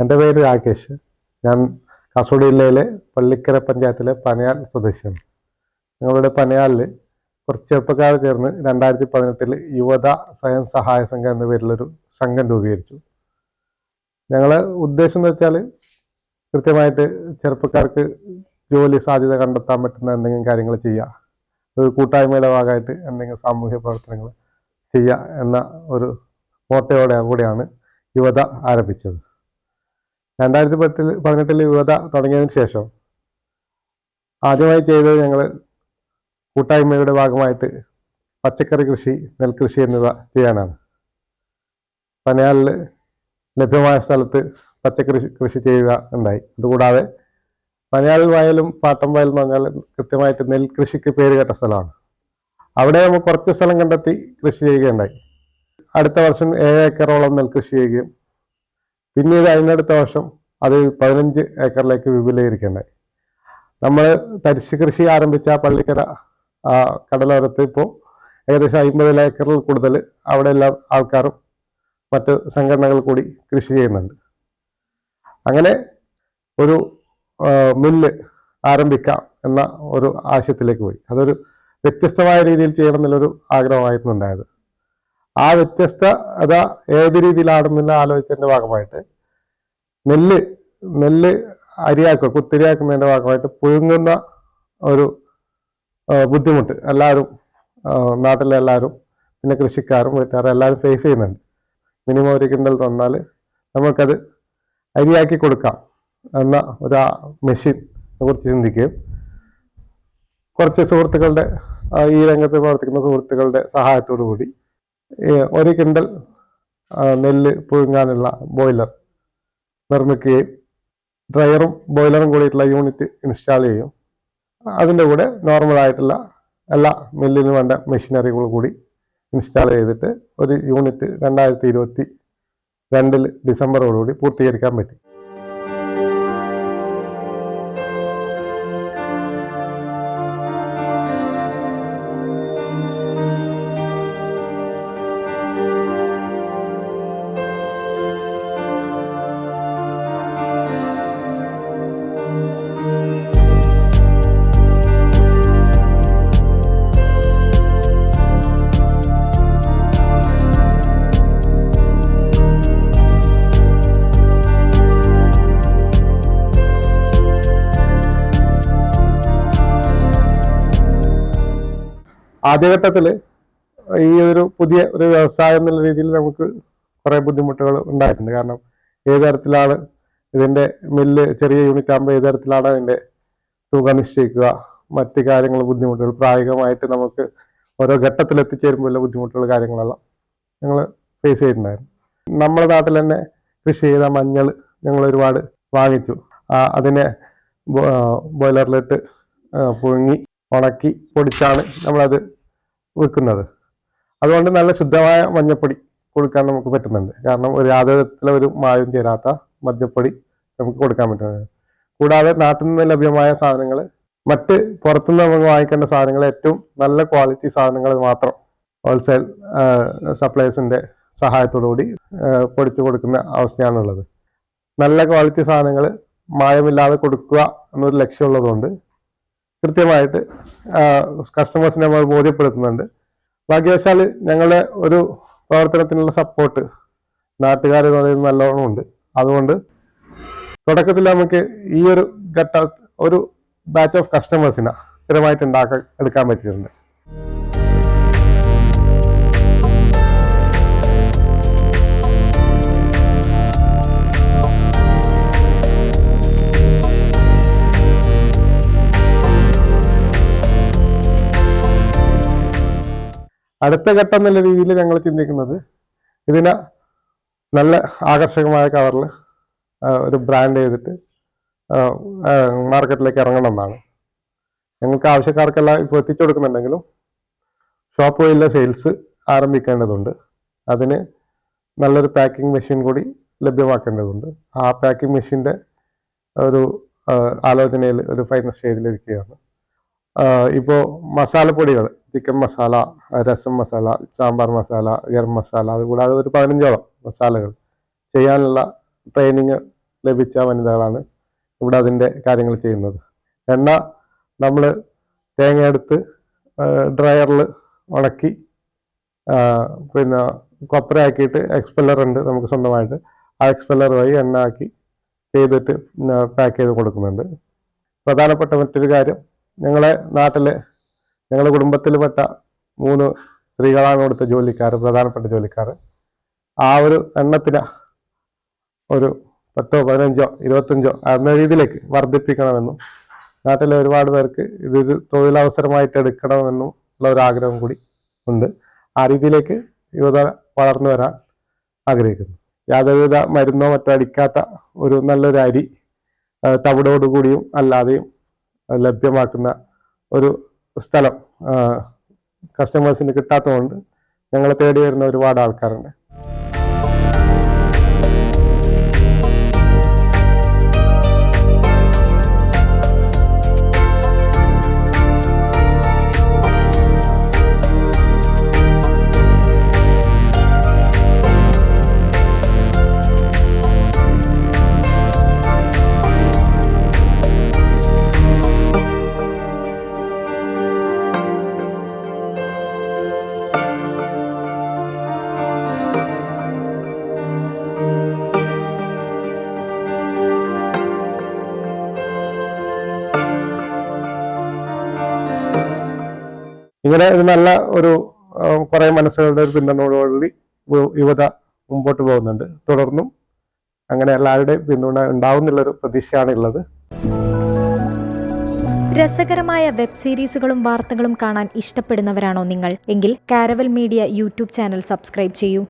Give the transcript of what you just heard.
എന്റെ പേര് രാകേഷ്. ഞാൻ കാസർഗോഡ് ജില്ലയിലെ പള്ളിക്കര പഞ്ചായത്തിലെ പനയാൽ സ്വദേശിയാണ്. ഞങ്ങളുടെ പനയാലിൽ കുറച്ച് ചെറുപ്പക്കാർ ചേർന്ന് രണ്ടായിരത്തി പതിനെട്ടിൽ യുവത സ്വയം സഹായ സംഘം എന്ന പേരിലൊരു സംഘം രൂപീകരിച്ചു. ഞങ്ങളെ ഉദ്ദേശം എന്ന് വെച്ചാൽ കൃത്യമായിട്ട് ചെറുപ്പക്കാർക്ക് ജോലി സാധ്യത കണ്ടെത്താൻ പറ്റുന്ന എന്തെങ്കിലും കാര്യങ്ങൾ ചെയ്യുക. ഒരു കൂട്ടായ്മയുടെ ഭാഗമായിട്ട് എന്തെങ്കിലും സാമൂഹ്യ പ്രവർത്തനങ്ങൾ ചെയ്യുക എന്ന ഒരു മോട്ടയോടെ കൂടെയാണ് യുവത ആരംഭിച്ചത്. രണ്ടായിരത്തി പത്തിൽ പതിനെട്ടിൽ യുവത തുടങ്ങിയതിന് ശേഷം ആദ്യമായി ചെയ്തത് ഞങ്ങൾ കൂട്ടായ്മയുടെ ഭാഗമായിട്ട് പച്ചക്കറി കൃഷി നെൽകൃഷി എന്നിവ ചെയ്യാനാണ്. പനയാലിൽ ലഭ്യമായ സ്ഥലത്ത് പച്ചക്കറി കൃഷി ചെയ്യുക ഉണ്ടായി. അതുകൂടാതെ പനയാൽ വയലും പാട്ടം വയൽ എന്ന് പറഞ്ഞാൽ കൃത്യമായിട്ട് നെൽകൃഷിക്ക് പേര് കേട്ട സ്ഥലമാണ്. അവിടെ നമ്മൾ കുറച്ച് സ്ഥലം കണ്ടെത്തി കൃഷി ചെയ്യുകയുണ്ടായി. അടുത്ത വർഷം ഏഴ് ഏക്കറോളം നെൽകൃഷി ചെയ്യുകയും പിന്നീട് അതിനടുത്ത വർഷം അത് പതിനഞ്ച് ഏക്കറിലേക്ക് വിപുലീകരിക്കുകയുണ്ടായി നമ്മൾ തരിശ് കൃഷി ആരംഭിച്ച പള്ളിക്കര കടലോരത്ത് ഇപ്പോൾ ഏകദേശം അമ്പത് ഏക്കറിൽ കൂടുതൽ അവിടെ എല്ലാ ആൾക്കാരും മറ്റ് സംഘടനകൾ കൂടി കൃഷി ചെയ്യുന്നുണ്ട്. അങ്ങനെ ഒരു മില്ല് ആരംഭിക്കാം എന്ന ഒരു ആശയത്തിലേക്ക് പോയി. അതൊരു വ്യത്യസ്തമായ രീതിയിൽ ചെയ്യണം എന്നുള്ളൊരു ആഗ്രഹമായിരുന്നു ഉണ്ടായത്. ആ വ്യത്യസ്തത ഏത് രീതിയിലാണെന്നുള്ള ആലോചിച്ചതിന്റെ ഭാഗമായിട്ട് നെല്ല് നെല്ല് അരിയാക്കുക കുത്തിരിയാക്കുന്നതിന്റെ ഭാഗമായിട്ട് പുഴുങ്ങുന്ന ഒരു ബുദ്ധിമുട്ട് എല്ലാവരും നാട്ടിലെ എല്ലാവരും പിന്നെ കൃഷിക്കാരും വീട്ടുകാരും എല്ലാവരും ഫേസ് ചെയ്യുന്നുണ്ട്. മിനിമം ഒരു കിണ്ടൽ തന്നാൽ നമുക്കത് അരിയാക്കി കൊടുക്കാം എന്ന ഒരു മെഷീനെ കുറിച്ച് ചിന്തിക്കുകയും കുറച്ച് സുഹൃത്തുക്കളുടെ ഈ രംഗത്ത് പ്രവർത്തിക്കുന്ന സുഹൃത്തുക്കളുടെ സഹായത്തോടു കൂടി ഒരു കിണ്ടൽ നെല്ല് പുഴുങ്ങാനുള്ള ബോയിലർ നിർമ്മിക്കുകയും ഡ്രയറും ബോയിലറും കൂടിയിട്ടുള്ള യൂണിറ്റ് ഇൻസ്റ്റാൾ ചെയ്യും. അതിന്റെ കൂടെ നോർമലായിട്ടുള്ള എല്ലാ മില്ലിനും വേണ്ട മെഷീനറികൾ കൂടി ഇൻസ്റ്റാൾ ചെയ്തിട്ട് ഒരു യൂണിറ്റ് രണ്ടായിരത്തി ഇരുപത്തി രണ്ടിൽ ഡിസംബറോടുകൂടി പൂർത്തീകരിക്കാൻ പറ്റി. ആദ്യഘട്ടത്തിൽ ഈ ഒരു പുതിയ ഒരു വ്യവസായം എന്നുള്ള രീതിയിൽ നമുക്ക് കുറേ ബുദ്ധിമുട്ടുകൾ ഉണ്ടായിട്ടുണ്ട്. കാരണം ഏത് തരത്തിലാണ് ഇതിന്റെ മില്ല് ചെറിയ യൂണിറ്റ് ആകുമ്പോൾ ഏത് തരത്തിലാണ് അതിന്റെ തുക നിശ്ചയിക്കുക? മറ്റ് കാര്യങ്ങൾ ബുദ്ധിമുട്ടുകൾ പ്രായോഗികമായിട്ട് നമുക്ക് ഓരോ ഘട്ടത്തിൽ എത്തിച്ചേരുമ്പോഴുള്ള ബുദ്ധിമുട്ടുകൾ കാര്യങ്ങളെല്ലാം ഞങ്ങൾ ഫേസ് ചെയ്തിട്ടുണ്ടായിരുന്നു. നമ്മുടെ നാട്ടിൽ തന്നെ കൃഷി ചെയ്ത മഞ്ഞൾ ഞങ്ങൾ ഒരുപാട് വാങ്ങിച്ചു. അതിനെ ബോയിലറിലിട്ട് പുഴുങ്ങി ഉണക്കി പൊടിച്ചാണ് നമ്മളത് വിൽക്കുന്നത് അതുകൊണ്ട് നല്ല ശുദ്ധമായ മഞ്ഞപ്പൊടി കൊടുക്കാൻ നമുക്ക് പറ്റുന്നുണ്ട്. കാരണം ഒരു യാതൊരുത്തിലെ ഒരു മായം ചേരാത്ത മദ്യപ്പൊടി നമുക്ക് കൊടുക്കാൻ പറ്റുന്നത് കൂടാതെ നാട്ടിൽ നിന്ന് ലഭ്യമായ സാധനങ്ങൾ മറ്റ് പുറത്തുനിന്ന് നമുക്ക് വാങ്ങിക്കേണ്ട സാധനങ്ങൾ ഏറ്റവും നല്ല ക്വാളിറ്റി സാധനങ്ങൾ മാത്രം ഹോൾസെയിൽ സപ്ലൈസിന്റെ സഹായത്തോടുകൂടി പൊടിച്ചു കൊടുക്കുന്ന അവസ്ഥയാണുള്ളത്. നല്ല ക്വാളിറ്റി സാധനങ്ങൾ മായമില്ലാതെ കൊടുക്കുക എന്നൊരു ലക്ഷ്യമുള്ളതുകൊണ്ട് കൃത്യമായിട്ട് കസ്റ്റമേഴ്സിനെ നമ്മൾ ബോധ്യപ്പെടുത്തുന്നുണ്ട്. ഭാഗ്യവശാൽ ഞങ്ങളുടെ ഒരു പ്രവർത്തനത്തിനുള്ള സപ്പോർട്ട് നാട്ടുകാർ എന്ന് പറയുന്നത് നല്ലോണം ഉണ്ട്. അതുകൊണ്ട് തുടക്കത്തിൽ നമുക്ക് ഈ ഒരു ഘട്ട ഒരു ബാച്ച് ഓഫ് കസ്റ്റമേഴ്സിനെ സ്ഥിരമായിട്ട് ഉണ്ടാക്കാൻ എടുക്കാൻ പറ്റിയിട്ടുണ്ട്. അടുത്ത ഘട്ടം എന്നുള്ള രീതിയിൽ ഞങ്ങൾ ചിന്തിക്കുന്നത് ഇതിനെ നല്ല ആകർഷകമായ കവറിൽ ഒരു ബ്രാൻഡ് ചെയ്തിട്ട് മാർക്കറ്റിലേക്ക് ഇറങ്ങണം എന്നാണ്. ഞങ്ങൾക്ക് ആവശ്യക്കാർക്കെല്ലാം ഇപ്പോൾ എത്തിച്ചു കൊടുക്കുന്നുണ്ടെങ്കിലും ഷോപ്പ് വഴിയുള്ള സെയിൽസ് ആരംഭിക്കേണ്ടതുണ്ട്. അതിന് നല്ലൊരു പാക്കിംഗ് മെഷീൻ കൂടി ലഭ്യമാക്കേണ്ടതുണ്ട്. ആ പാക്കിംഗ് മെഷീന്റെ ഒരു ആലോചനയിൽ ഒരു ഫൈനൽ സ്റ്റേജിലിരിക്കുകയാണ് ഇപ്പോൾ മസാലപ്പൊടികൾ ചിക്കൻ മസാല രസം മസാല സാമ്പാർ മസാല ഗരം മസാല അതുകൂടാതെ ഒരു പതിനഞ്ചോളം മസാലകൾ ചെയ്യാനുള്ള ട്രെയിനിങ് ലഭിച്ച വനിതകളാണ് ഇവിടെ അതിന്റെ കാര്യങ്ങൾ ചെയ്യുന്നത്. എണ്ണ നമ്മൾ തേങ്ങ എടുത്ത് ഡ്രയറിൽ ഉണക്കി പിന്നെ കൊപ്പരയാക്കിയിട്ട് എക്സ്പെല്ലർ ഉണ്ട് നമുക്ക് സ്വന്തമായിട്ട്. ആ എക്സ്പെല്ലർ വഴി എണ്ണ ആക്കി ചെയ്തിട്ട് പാക്ക് ചെയ്ത് കൊടുക്കുന്നുണ്ട്. പ്രധാനപ്പെട്ട മറ്റൊരു കാര്യം ഞങ്ങളെ നാട്ടിൽ ഞങ്ങളുടെ കുടുംബത്തിൽപ്പെട്ട മൂന്ന് സ്ത്രീകളാണ് ഇവിടുത്തെ ജോലിക്കാർ പ്രധാനപ്പെട്ട ജോലിക്കാർ ആ ഒരു എണ്ണത്തിന് ഒരു പത്തോ പതിനഞ്ചോ ഇരുപത്തഞ്ചോ എന്ന രീതിയിലേക്ക് വർദ്ധിപ്പിക്കണമെന്നും നാട്ടിലെ ഒരുപാട് പേർക്ക് ഇതൊരു തൊഴിലവസരമായിട്ട് എടുക്കണമെന്നും ഉള്ള ഒരു ആഗ്രഹം കൂടി ഉണ്ട്. ആ രീതിയിലേക്ക് യുവത വളർന്നു വരാൻ ആഗ്രഹിക്കുന്നു. യാതൊരുവിധ മരുന്നോ മറ്റോ അടിക്കാത്ത ഒരു നല്ലൊരു അരി തവിടോടുകൂടിയും അല്ലാതെയും ലഭ്യമാക്കുന്ന ഒരു സ്ഥലം കസ്റ്റമേഴ്സിന് കിട്ടാത്തതുകൊണ്ട് ഞങ്ങളെ തേടി വരുന്ന ഒരുപാട് ആൾക്കാരുണ്ട്. ഇങ്ങനെ ഒരു നല്ല ഒരു കുറെ മനസ്സുകളുടെ ഒരു പിന്തുണയോടുകൂടി യുവത മുമ്പോട്ട് പോകുന്നുണ്ട്. തുടർന്നും അങ്ങനെ എല്ലാവരുടെയും പിന്തുണ ഉണ്ടാവുന്നുള്ളൊരു പ്രതീക്ഷയാണ് ഉള്ളത് രസകരമായ വെബ് സീരീസുകളും വാർത്തകളും കാണാൻ ഇഷ്ടപ്പെടുന്നവരാണോ നിങ്ങൾ? എങ്കിൽ caravel media YouTube channel subscribe ചെയ്യൂ.